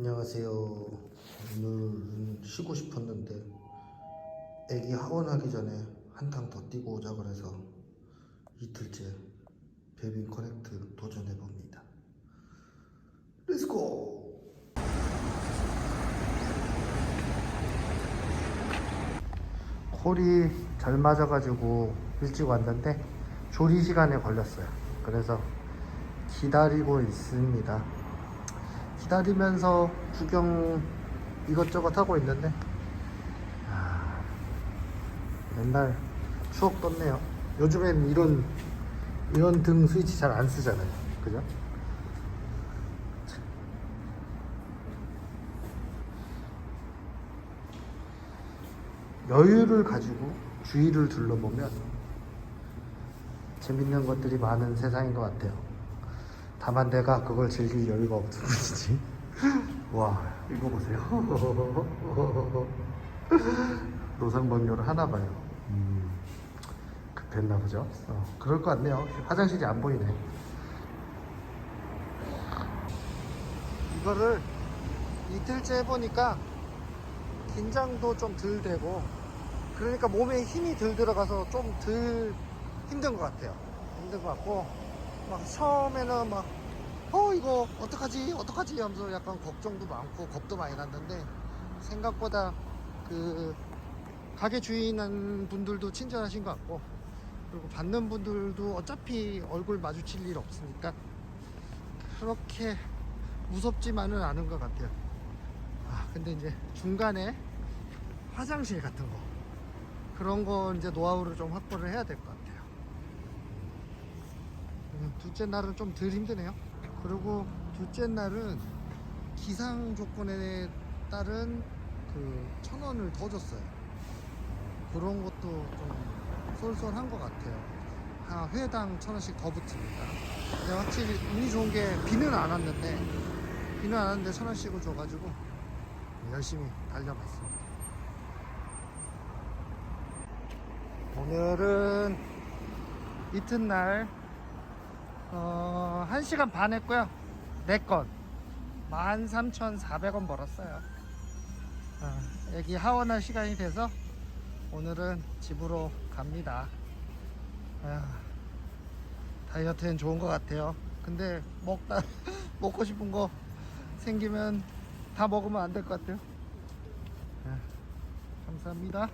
안녕하세요. 오늘은 쉬고 싶었는데 애기 하원하기 전에 한탕 더 뛰고 오자 그래서 이틀째 베빈 커넥트 도전해 봅니다. 렛츠고! 콜이 잘 맞아가지고 일찍 왔는데 조리 시간에 걸렸어요. 그래서 기다리고 있습니다. 기다리면서 구경 이것저것 하고 있는데 아, 옛날 추억 돋네요. 요즘엔 이런 이런 등 스위치 잘 안 쓰잖아요. 그죠? 여유를 가지고 주위를 둘러보면 재밌는 것들이 많은 세상인 것 같아요. 다만 내가 그걸 즐길 여유가 없을 뿐이지. 와, 이거 보세요. 노상방뇨를 하나 봐요. 음, 급했나 보죠. 어, 그럴 것 같네요. 화장실이 안 보이네. 이거를 이틀째 해보니까 긴장도 좀 덜 되고 그러니까 몸에 힘이 덜 들어가서 좀 덜 힘든 것 같아요. 힘든 것 같고 막 처음에는 막 어 이거 어떡하지 어떡하지 하면서 약간 걱정도 많고 겁도 많이 났는데 생각보다 그 가게 주인한 분들도 친절하신 것 같고 그리고 받는 분들도 어차피 얼굴 마주칠 일 없으니까 그렇게 무섭지만은 않은 것 같아요. 아 근데 이제 중간에 화장실 같은 거 그런 거 이제 노하우를 좀 확보를 해야 될 것 같아요. 음, 둘째 날은 좀 덜 힘드네요. 그리고 둘째 날은 기상 조건에 따른 그 천 원을 더 줬어요. 그런 것도 좀 쏠쏠한 것 같아요. 한 회당 천 원씩 더 붙으니까. 근데 확실히 운이 좋은 게 비는 안 왔는데 비는 안 왔는데 천 원씩을 줘가지고 열심히 달려봤습니다. 오늘은 이튿날 어, 1시간 반 했고요. 4건 13,400원 벌었어요. 어, 애기 하원할 시간이 돼서 오늘은 집으로 갑니다. 아휴, 다이어트엔 좋은 것 같아요. 근데 먹다 먹고 싶은 거 생기면 다 먹으면 안 될 것 같아요. 아, 감사합니다.